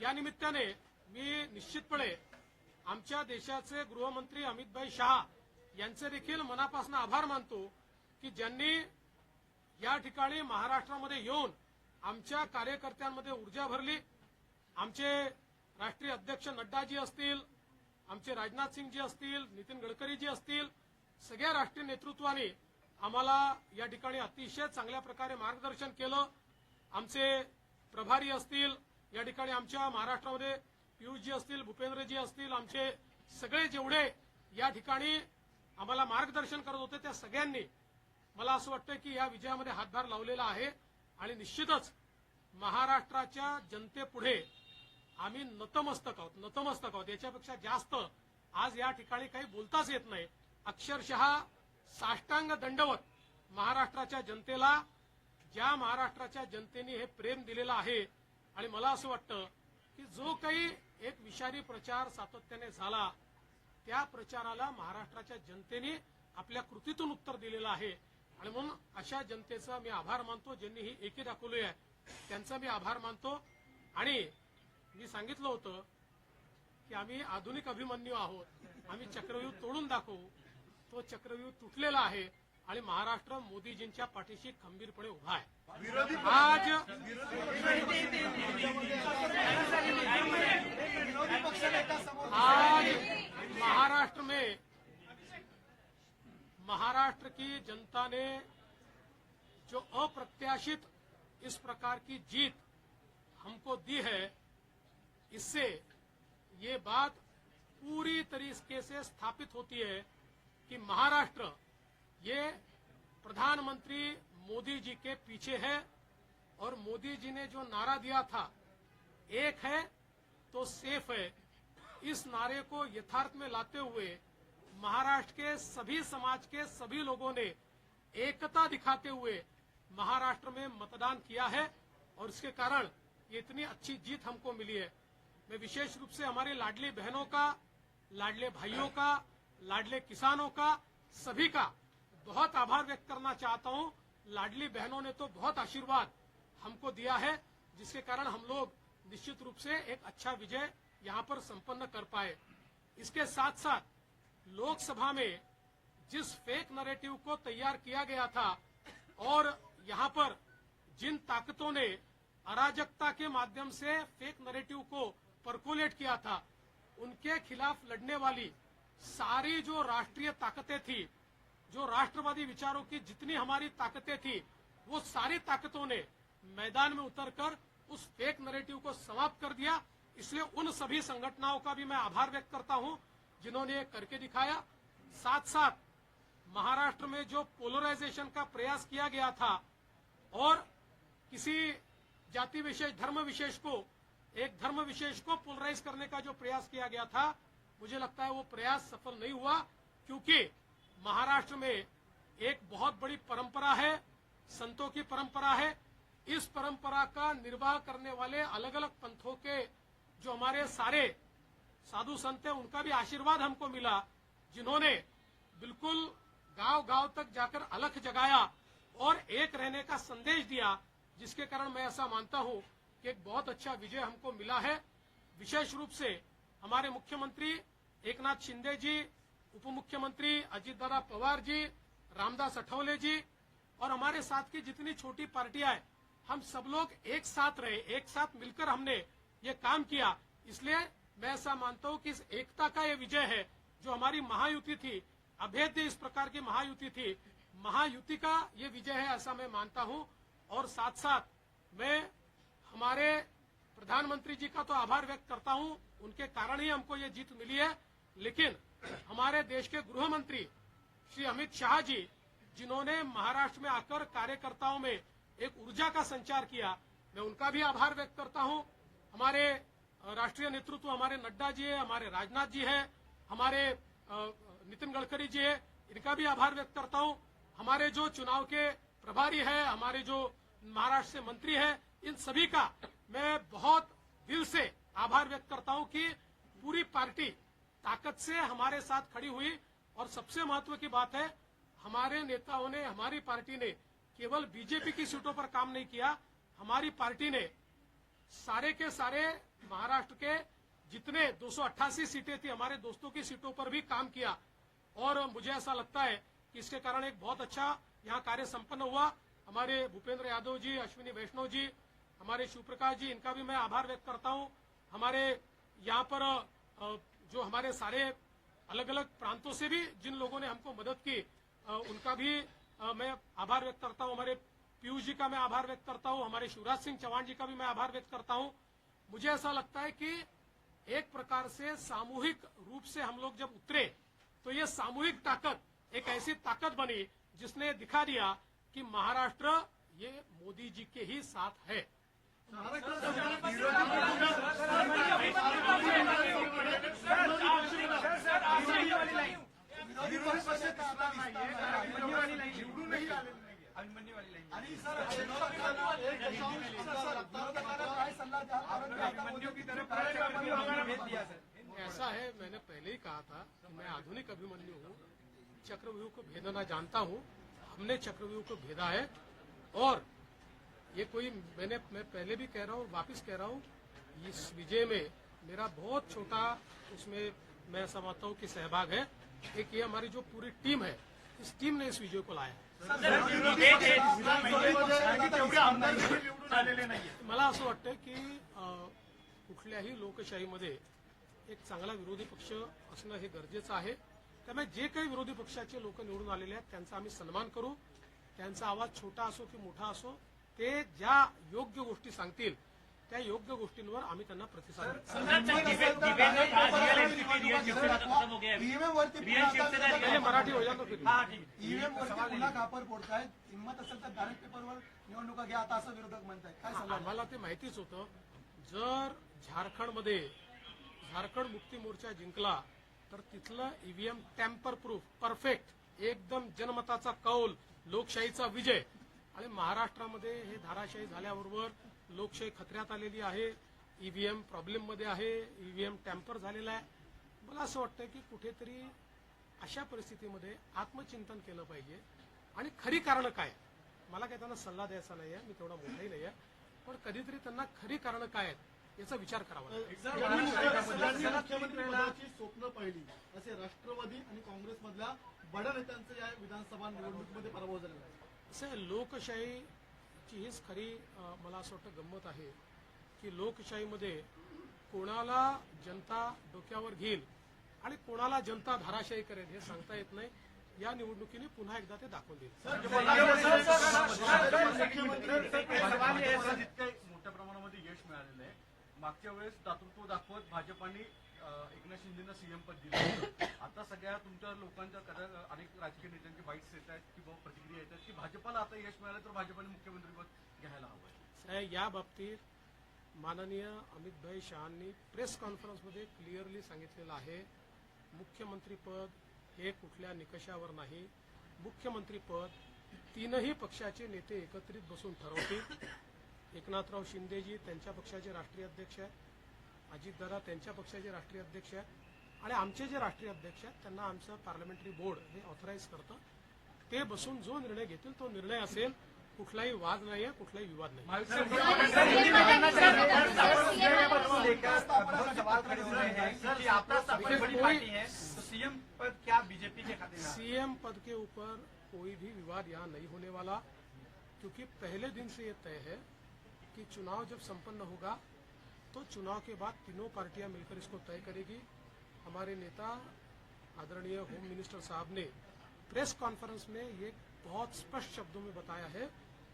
या निमित्ताने मी निश्चितपणे आमच्या देशाचे गृहमंत्री अमितभाई शहा यांचे देखील मनापासून आभार मानतो की ज्यांनी या ठिकाणी महाराष्ट्रामध्ये येऊन आमच्या कार्यकर्त्यांमध्ये ऊर्जा भरली. आमचे राष्ट्रीय अध्यक्ष नड्डाजी असतील आमचे राजनाथ सिंगजी असतील नितीन गडकरीजी असतील सगळ्या राष्ट्रीय नेतृत्वाने आम्हाला या ठिकाणी अतिशय चांगल्या प्रकारे मार्गदर्शन केलं. आमचे प्रभारी असतील या ठिकाणी आमच्या महाराष्ट्रामध्ये पियुषजी असतील भूपेंद्रजी असतील आमचे सगळे जेवढे या ठिकाणी आम्हाला मार्गदर्शन करत होते त्या सगळ्यांनी मला असं वाटतं की या विजयामध्ये हातभार लावलेला आहे आणि निश्चितच महाराष्ट्राच्या जनतेपुढे आम्ही नतमस्तक आहोत नतमस्तक आहोत. याच्यापेक्षा जास्त आज या ठिकाणी काही बोलताच येत नाही. अक्षरशः साष्टांग दंडवत महाराष्ट्राच्या जनतेला ज्या महाराष्ट्राच्या जनतेने हे प्रेम दिलेलं आहे आणि मला असं वाटतं की जो काही एक विषारी प्रचार सातत्याने झाला त्या प्रचाराला महाराष्ट्राच्या जनतेने आपल्या कृतीतून उत्तर दिलेलं आहे. आणि म्हणून अशा जनतेचा मी आभार मानतो ज्यांनी ही एकी दाखवली आहे त्यांचा मी आभार मानतो. आणि मी सांगितलं होतं की आम्ही आधुनिक अभिमन्यू आहोत. आम्ही चक्रव्यूह तोडून दाखवू. तो चक्रव्यूह तुटलेला आहे. आणि महाराष्ट्र मोदीजींच्या पाठीशी खंबीरपणे उभा आहे. आज आज महाराष्ट्र में महाराष्ट्र की जनता ने जो अप्रत्याशित इस प्रकार की जीत हमको दी है इससे ये बात पूरी तरीके से स्थापित होती है कि महाराष्ट्र ये प्रधानमंत्री मोदी जी के पीछे है और मोदी जी ने जो नारा दिया था, एक है तो सेफ़ है। इस नारे को यथार्थ में लाते हुए महाराष्ट्र के सभी समाज के सभी लोगों ने एकता दिखाते हुए महाराष्ट्र में मतदान किया है और इसके कारण ये इतनी अच्छी जीत हमको मिली है। मैं विशेष रूप से हमारे लाडली बहनों का, लाडले भाइयों का, लाडले किसानों का, सभी का बहुत आभार व्यक्त करना चाहता हूँ। लाडली बहनों ने तो बहुत आशीर्वाद हमको दिया है, जिसके कारण हम लोग निश्चित रूप से एक अच्छा विजय यहाँ पर संपन्न कर पाए। इसके साथ साथ लोकसभा में जिस फेक नरेटिव को तैयार किया गया था, और यहाँ पर जिन ताकतों ने अराजकता के माध्यम से फेक नरेटिव को परकुलेट किया था, उनके खिलाफ लड़ने वाली सारी जो राष्ट्रीय ताकतें थी जो राष्ट्रवादी विचारों की जितनी हमारी ताकतें थी, वो सारी ताकतों ने मैदान में उतरकर उस फेक नरेटिव को समाप्त कर दिया। इसलिए उन सभी संगठनों का भी मैं आभार व्यक्त करता हूँ, जिन्होंने ये करके दिखाया। साथ साथ महाराष्ट्र में जो पोलराइजेशन का प्रयास किया गया था, और किसी जाति विशेष, धर्म विशेष को, एक धर्म विशेष को पोलराइज करने का जो प्रयास किया गया था, मुझे लगता है वो प्रयास सफल नहीं हुआ, क्योंकि महाराष्ट्र में एक बहुत बड़ी परंपरा है, संतों की परंपरा है। इस परंपरा का निर्वाह करने वाले अलग अलग पंथों के जो हमारे सारे साधु संत हैं, उनका भी आशीर्वाद हमको मिला, जिन्होंने बिल्कुल गाँव गाँव तक जाकर अलख जगाया और एक रहने का संदेश दिया, जिसके कारण मैं ऐसा मानता हूँ कि एक बहुत अच्छा विजय हमको मिला है। विशेष रूप से हमारे मुख्यमंत्री एकनाथ शिंदे जी उप मुख्यमंत्री अजीतदादा पवार जी, रामदास अठौले जी और हमारे साथ की जितनी छोटी पार्टियाँ हैं, हम सब लोग एक साथ रहे, एक साथ मिलकर हमने ये काम किया। इसलिए मैं ऐसा मानता हूँ कि इस एकता का ये विजय है, जो हमारी महायुति थी अभेद्य इस प्रकार की महायुति थी। महायुति का ये विजय है ऐसा मैं मानता हूँ। और साथ साथ मैं हमारे प्रधानमंत्री जी का तो आभार व्यक्त करता हूँ, उनके कारण ही हमको ये जीत मिली है। लेकिन हमारे देश के गृह मंत्री श्री अमित शाह जी, जिन्होंने महाराष्ट्र में आकर कार्यकर्ताओं में एक ऊर्जा का संचार किया, मैं उनका भी आभार व्यक्त करता हूँ। हमारे राष्ट्रीय नेतृत्व हमारे नड्डा जी है, हमारे राजनाथ जी है, हमारे नितिन गडकरी जी है, इनका भी आभार व्यक्त करता हूँ। हमारे जो चुनाव के प्रभारी है, हमारे जो महाराष्ट्र से मंत्री है, इन सभी का मैं बहुत दिल से आभार व्यक्त करता हूँ कि पूरी पार्टी ताकत से हमारे साथ खड़ी हुई और सबसे महत्व की बात है, हमारे नेताओं ने, हमारी पार्टी ने केवल बीजेपी की सीटों पर काम नहीं किया, हमारी पार्टी ने सारे के सारे महाराष्ट्र के जितने 288 सीटें थी, हमारे दोस्तों की सीटों पर भी काम किया। और मुझे ऐसा लगता है कि इसके कारण एक बहुत अच्छा यहाँ कार्य संपन्न हुआ। हमारे भूपेंद्र यादव जी, अश्विनी वैष्णव जी, हमारे शिवप्रकाश जी, इनका भी मैं आभार व्यक्त करता हूँ। हमारे यहाँ पर जो हमारे सारे अलग अलग प्रांतों से भी जिन लोगों ने हमको मदद की उनका भी मैं आभार व्यक्त करता हूँ हमारे पीयूष जी का मैं आभार व्यक्त करता हूँ हमारे शिवराज सिंह चौहान जी का भी मैं आभार व्यक्त करता हूँ मुझे ऐसा लगता है कि एक प्रकार से सामूहिक रूप से हम लोग जब उतरे तो ये सामूहिक ताकत एक ऐसी ताकत बनी जिसने दिखा दिया कि महाराष्ट्र ये मोदी जी के ही साथ है विरोधी पक्ष कसला नाहीये कारण अभिमन्यूवाणी निवडूनही आलेले नाहीये अभिमन्यूवाणी लाईन आणि सर विरोधकांना एक दशांश सर, विरोधकांना काय सल्ला द्याल कारण की आता मोदी की तरफ़ भेद दिया सर ऐसा है मैंने पहले ही कहा था कि मैं आधुनिक अभिमन्यु हूँ चक्रव्यूह को भेदना जानता हूँ। हमने चक्रव्यूह को भेदा है। और ये कोई मैंने, मैं पहले भी कह रहा हूँ, वापिस कह रहा हूँ, इस विजय में मेरा बहुत छोटा, उसमें मैं समझता हूँ कि सहभाग है। एक ये हमारी जो पूरी टीम है, इस टीम ने इस विजय को लाया मला असं वाटतं की कुठल्याही लोकशाहीमध्ये एक चांगला विरोधी पक्ष असणं हे गरजेचं आहे. त्यामुळे जे काही विरोधी पक्षाचे लोक निवडून आलेले आहेत त्यांचा आम्ही सन्मान करू. त्यांचा आवाज छोटा असो की मोठा असो ते ज्या योग्य गोष्टी सांगतील त्या योग्य गोष्टींवर आम्ही त्यांना प्रतिसाद मराठी हो निवडणुका घ्या आता असं विरोधक म्हणतायत. काय आम्हाला ते माहितीच होतं. जर झारखंडमध्ये झारखंड मुक्ती मोर्चा जिंकला तर तिथलं ईव्हीएम टॅम्पर प्रूफ परफेक्ट एकदम जनमताचा कौल लोकशाहीचा विजय. आणि महाराष्ट्रामध्ये हे धाराशाही झाल्याबरोबर लोकशाही खतऱ्यात आलेली आहे. ईव्हीएम प्रॉब्लेममध्ये आहे. ईव्हीएम टॅम्पर झालेला आहे. मला असं वाटतं की कुठेतरी अशा परिस्थितीमध्ये आत्मचिंतन केलं पाहिजे. आणि खरी कारणं काय? मला काही त्यांना सल्ला द्यायचा नाही आहे मी तेवढा मोठाही नाही आहे पण कधीतरी त्यांना खरी कारणं काय आहेत? याचा विचार करावा मुख्यमंत्री स्वप्न पाहिली असे राष्ट्रवादी आणि काँग्रेसमधल्या बड्या नेत्यांचं या विधानसभा निवडणुकीमध्ये पराभव झालेला आहे असं लोकशाहीची हीच खरी मला असं वाटतं गंमत आहे की लोकशाहीमध्ये कोणाला जनता डोक्यावर घेईल आणि कोणाला जनता धाराशाही करेल हे सांगता येत नाही या निवडणुकीने पुन्हा एकदा ते दाखवून जितकं मोठ्या प्रमाणामध्ये यश मिळालेलं आहे मागच्या वेळेस दातृत्व दाखवत भाजपाने एकनाथ शिंदेना सीएम पद दिलं आता सगळ्या तुमच्या लोकांच्या कदा- अनेक राजकीय नेत्यांचे बाईट्स येत आहेत किंवा प्रतिक्रिया येत आहेत की भाजपाला आता यश मिळालं तर भाजपाने मुख्यमंत्रीपद घ्यायला हवं या बाबतीत माननीय अमितभाई शहांनी प्रेस कॉन्फरन्समध्ये क्लिअरली सांगितलेलं आहे मुख्यमंत्रीपद हे कुठल्या निकषावर नाही. मुख्यमंत्रीपद तीनही पक्षाचे नेते एकत्रित बसून ठरवतील. एकनाथराव शिंदेजी त्यांच्या पक्षाचे राष्ट्रीय अध्यक्ष आहेत अजितदादा त्यांच्या पक्षाचे राष्ट्रीय अध्यक्ष आहेत आणि आमचे जे राष्ट्रीय अध्यक्ष आहेत त्यांना आमचं पार्लमेंटरी बोर्ड हे ऑथराईज करतं ते बसून जो निर्णय घेतील तो निर्णय असेल कुठलाही वाद नाही आहे कुठलाही विवाद नाही हो हैं है सीएम पद के ऊपर कोई भी विवाद यहाँ नहीं होने वाला क्योंकि पहले दिन से ये तय है कि चुनाव जब संपन्न होगा तो चुनाव के बाद तीनों पार्टियाँ मिलकर इसको तय करेगी। हमारे नेता, आदरणीय होम मिनिस्टर साहब ने प्रेस कॉन्फ्रेंस में ये बहुत स्पष्ट शब्दों में बताया है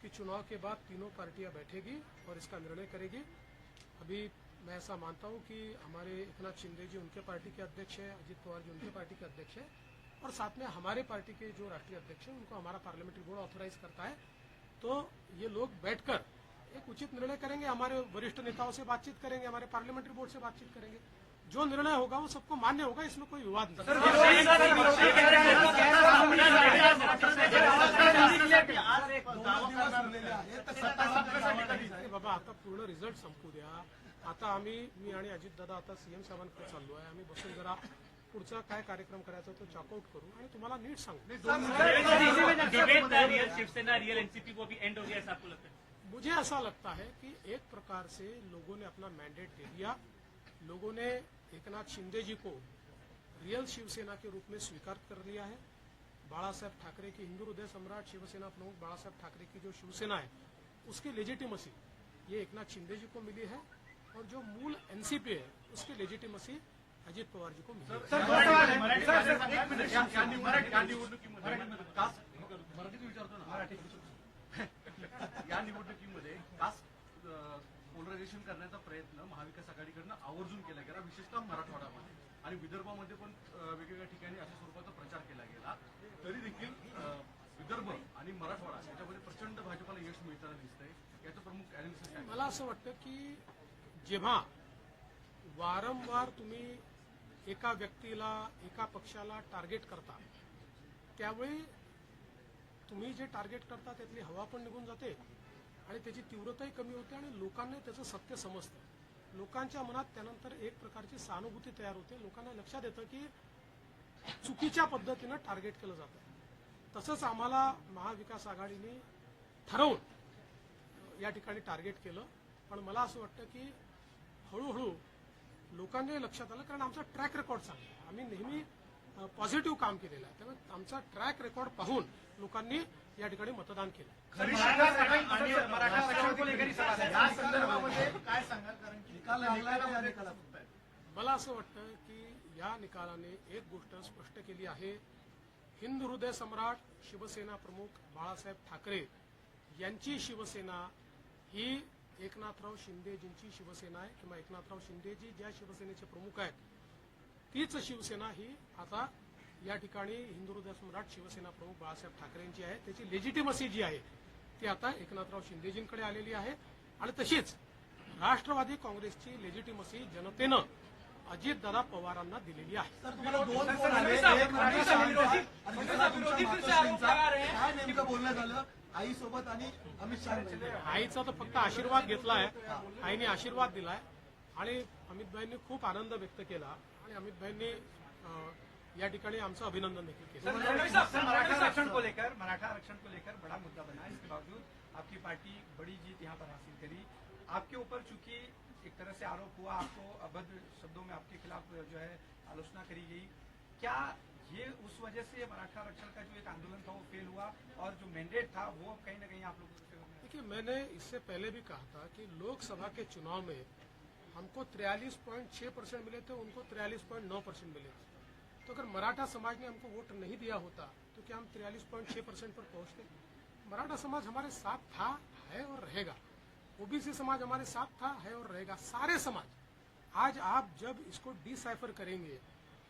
कि चुनाव के बाद तीनों पार्टियाँ बैठेगी और इसका निर्णय करेगी। अभी मैं ऐसा मानता हूँ कि हमारे एकनाथ शिंदे जी उनके पार्टी के अध्यक्ष हैं, अजित पवार जी उनके पार्टी के अध्यक्ष हैं और साथ में हमारे पार्टी के जो राष्ट्रीय अध्यक्ष हैं, उनको हमारा पार्लियामेंट्री बोर्ड ऑथोराइज करता है। तो ये लोग बैठकर एक उचित निर्णय करेंगे हमारे वरिष्ठ नेताओं से बातचीत करेंगे हमारे पार्लियामेंट्री बोर्ड से बातचीत करेंगे जो निर्णय होगा वो सबको मान्य होगा इसमें कोई विवाद नहीं बाबा आता पूर्ण रिझल्ट संपू द्या आता आम्ही मी आणि अजितदादा आता सीएम साहेबांकडे चाललो आहे आम्ही बसून जरा पुढचा काय कार्यक्रम करायचा तो चॉकआउट करू आणि तुम्हाला नीट सांगू शिवसेना रियल एनसीपी भी एंड हो गया ऐसा आपको लगता है मुझे ऐसा लगता है कि एक प्रकार से लोगों ने अपना मैंडेट दे दिया लोगों ने एकनाथ शिंदे जी को रियल शिवसेना के रूप में स्वीकार कर लिया है बाला साहब ठाकरे की हिंदू हृदय सम्राट शिवसेना प्रमुख बाला साहब ठाकरे की जो शिवसेना है उसकी लेजिटिमसी ये एकनाथ शिंदे जी को मिली है और जो मूल एनसीपी है उसकी लेजिटिमसी अजित पवार जी को मिली है एक या- निवडणुकीमध्ये कास्ट पोलरायझेशन करण्याचा प्रयत्न महाविकास आघाडीकडनं आवर्जून केला गेला विशेषतः मराठवाड्यामध्ये. आणि विदर्भामध्ये पण वेगवेगळ्या ठिकाणी अशा स्वरूपाचा प्रचार केला गेला. तरी देखील विदर्भ आणि मराठवाडा याच्यामध्ये प्रचंड भाजपाला यश मिळताना दिसतंय. याचं प्रमुख काय? मला असं वाटतं की जेव्हा वारंवार तुम्ही एका व्यक्तीला एका पक्षाला टार्गेट करता त्यावेळी तुम्ही जे टार्गेट करता त्यातली हवा पण निघून जाते आणि त्याची तीव्रताही कमी होते आणि लोकांना त्याचं सत्य समजतं. लोकांच्या मनात त्यानंतर एक प्रकारची सहानुभूती तयार होते. लोकांना लक्षात येतं की चुकीच्या पद्धतीनं टार्गेट केलं जातं. तसंच आम्हाला महाविकास आघाडीने ठरवून या ठिकाणी टार्गेट केलं. पण मला असं वाटतं की हळूहळू लोकांनी लक्षात आलं कारण आमचा ट्रॅक रेकॉर्ड चांगला आम्ही नेहमी पॉझिटिव्ह काम केलेलं आहे. त्यामुळे आमचा ट्रॅक रेकॉर्ड पाहून लोकांनी या ठिकाणी मतदान केलं. ही है मला असं वाटतं की या निकालाने एक गोष्ट स्पष्ट केली आहे. हिंदू हृदय सम्राट शिवसेना प्रमुख बाळासाहेब ठाकरे यांची शिवसेना ही एकनाथराव शिंदेजींची शिवसेना आहे किंवा एकनाथराव शिंदेजी ज्या शिवसेनेचे प्रमुख आहेत तीच शिवसेना ही आता या ठिकाणी हिंदू हृदय सम्राट शिवसेना प्रमुख बाळासाहेब ठाकरेंची आहे. त्याची लेजिटिमसी जी आहे ती आता एकनाथराव शिंदेजींकडे आलेली आहे. आणि तशीच राष्ट्रवादी काँग्रेसची लेजिटिमसी जनतेनं अजितदादा पवारांना दिलेली आहे. अमित झालं आई सोबत आणि अमित शहा आईचा तर फक्त आशीर्वाद घेतलाय. आईने आशीर्वाद दिलाय. आणि अमितभाईंनी खूप आनंद व्यक्त केला. आणि अमितभाईंनी अं, या ठिकाणी आमचं अभिनंदन देखील केलं. मराठा आरक्षण को लेकर मराठा आरक्षण को लेकर बड़ा मुद्दा बना इसके बावजूद। आपकी पार्टी बड़ी जीत यहाँ पर हासिल करी। आपके ऊपर चूँकि एक तरह से आरोप हुआ आपको अभद्र शब्दों में आपके खिलाफ जो है आलोचना करी गई। क्या ये उस वजह से मराठा आरक्षण का जो एक आंदोलन था वो फेल हुआ और जो मैंडेट था वो कहीं ना कहीं आप लोगों देखिए मैंने इससे पहले भी कहा था कि लोकसभा के चुनाव में हमको 43.6 परसेंट मिले थे, उनको 43.9 परसेंट मिले थे। तो अगर मराठा समाज ने हमको वोट नहीं दिया होता तो क्या हम 43.6 परसेंट पर पहुँचते? मराठा समाज हमारे साथ था, है और रहेगा। ओबीसी समाज हमारे साथ था, है और रहेगा। सारे समाज, आज आप जब इसको डिसाइफर करेंगे,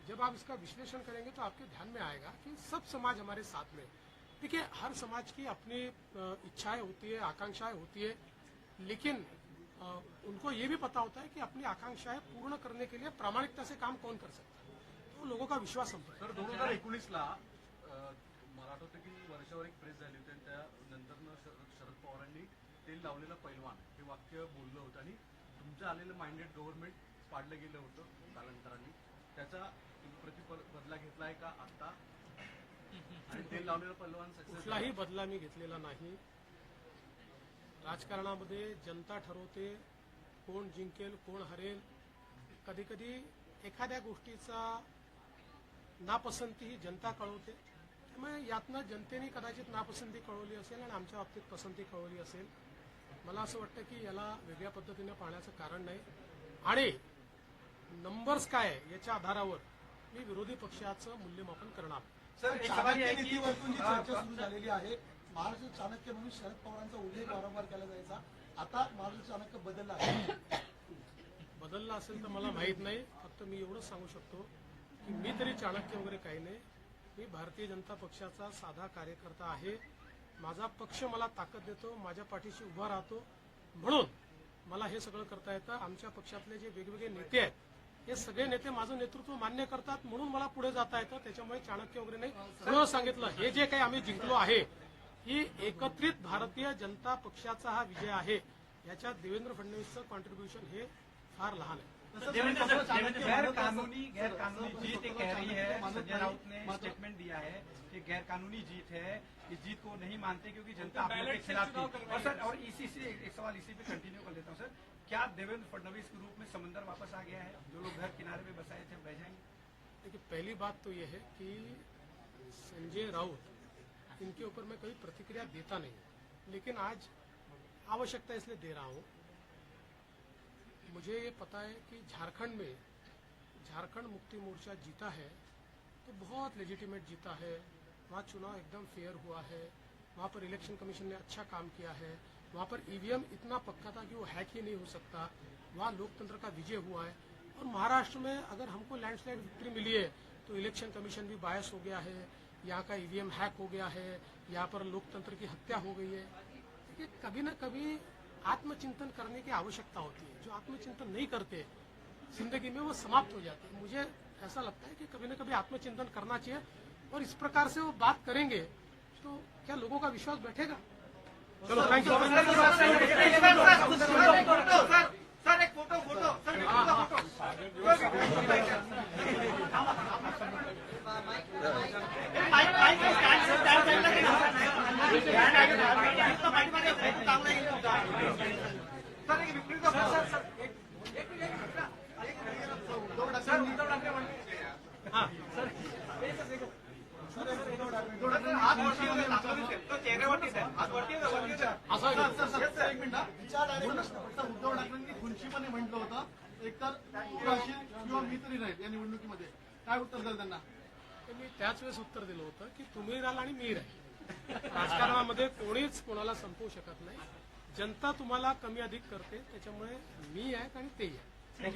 जब आप इसका विश्लेषण करेंगे तो आपके ध्यान में आएगा कि सब समाज हमारे साथ में। देखिए, हर समाज की अपनी इच्छाएँ होती है, आकांक्षाएँ होती है, लेकिन उनको ये भी पता होता है कि अपनी आकांक्षाएं पूर्ण करने के लिए प्रामाणिकता से काम कौन कर सकता है। तो लोगों का विश्वास संपता है तर दोन हजार एकोणीसला मला आठवतं की वर्षावर एक प्रेस झाली होती आणि त्यानंतर शरद शरद पवारांनी तेल लावलेला पैलवान हे वाक्य बोललं होतं आणि तुमचं आलेलं माइंडेड गव्हर्नमेंट पाडलं गेलं होतं कालांतराने. त्याचा प्रतिपल बदला घेतलाय का आता आणि तेल लावलेलं पैलवान कुठलाही बदला मी घेतलेला नाही. राजकारणामध्ये जनता ठरवते कोण जिंकेल कोण हरेल. कधी कधी एखाद्या गोष्टीचा नापसंती ही जनता कळवते. त्यामुळे यातनं जनतेने कदाचित नापसंती कळवली असेल आणि आमच्या बाबतीत पसंती कळवली असेल. मला असं वाटतं की याला वेगळ्या पद्धतीने पाहण्याचं कारण नाही. आणि नंबर्स काय याच्या आधारावर मी विरोधी पक्षाचं मूल्यमापन करणार. सर चर्चा सुरू झालेली आहे महाराष्ट्र चाणक्य म्हणून शरद पवारांचा उल्लेख वारंवार केला जायचा. आता महाराष्ट्र चाणक्य बदलला आहे. बदलला असेल तर मला माहीत नाही. फक्त मी एवढंच सांगू शकतो की मी तरी चाणक्य वगैरे काही नाही. मी भारतीय जनता पक्षाचा साधा कार्यकर्ता आहे. माझा पक्ष मला ताकद देतो माझ्या पाठीशी उभा राहतो. म्हणून मला हे सगळं करता येतं. आमच्या पक्षातले जे वेगवेगळे नेते आहेत हे सगळे नेते माझं नेतृत्व मान्य करतात. म्हणून मला पुढे जाता येतं. त्याच्यामुळे चाणक्य वगैरे नाही. सांगितलं. हे जे काही आम्ही जिंकलो आहे ही एकत्रित भारतीय जनता पक्षाचा हा विजय आहे. याच्यात देवेंद्र फडणवीसचं कॉन्ट्रीब्युशन हे फार लहान आहे. गैर कानूनी गैर कानूनी जीत कह रही है संजय राउत ने स्टेटमेंट दिया है कि गैर कानूनी जीत है इस जीत को नहीं मानते क्योंकि जनता आप लोगों के खिलाफ थी। और सर और इसी से एक एक सवाल इसी पे कंटिन्यू कर लेता हूँ सर। क्या देवेंद्र फडणवीस के रूप में समंदर वापस आ गया है? जो लोग घर किनारे पे बसाए थे बह जाएँगे? देखिए पहली बात तो यह है कि संजय राउत इनके ऊपर मैं कभी प्रतिक्रिया देता नहीं लेकिन आज आवश्यकता इसलिए दे रहा हूँ। मुझे ये पता है कि झारखंड में, झारखंड मुक्ति मोर्चा जीता है तो बहुत लेजिटिमेट जीता है। वहाँ चुनाव एकदम फेयर हुआ है। वहाँ पर इलेक्शन कमीशन ने अच्छा काम किया है। वहाँ पर ईवीएम इतना पक्का था कि वो हैक ही नहीं हो सकता। वहाँ लोकतंत्र का विजय हुआ है। और महाराष्ट्र में अगर हमको लैंडस्लाइड विक्ट्री मिली है तो इलेक्शन कमीशन भी बायस हो गया है। यहाँ का ईवीएम हैक हो गया है यहाँ पर लोकतंत्र की हत्या हो गई है देखिए कभी ना कभी आत्मचिंतन करने की आवश्यकता होती है जो आत्मचिंतन नहीं करते ज़िंदगी में वो समाप्त हो जाती है मुझे ऐसा लगता है कि कभी ना कभी आत्मचिंतन करना चाहिए और इस प्रकार से वो बात करेंगे तो क्या लोगों का विश्वास बैठेगा चलो थैंक यू सर एक फ़ोटो फ़ोटो एक उद्धव ठाकरेंनी खुनशीपणे म्हटलं होतं एकतर किंवा मी तरी राहील या निवडणुकीमध्ये काय उत्तर द्याल त्यांना तर मी त्याच वेळेस उत्तर दिलं होतं की तुम्ही राहाल आणि मी राहील. राजकारणामध्ये कोणीच कोणाला संपवू शकत नाही. जनता तुम्हाला कमी अधिक करते त्याच्यामुळे मी आहे आणि ते आहे.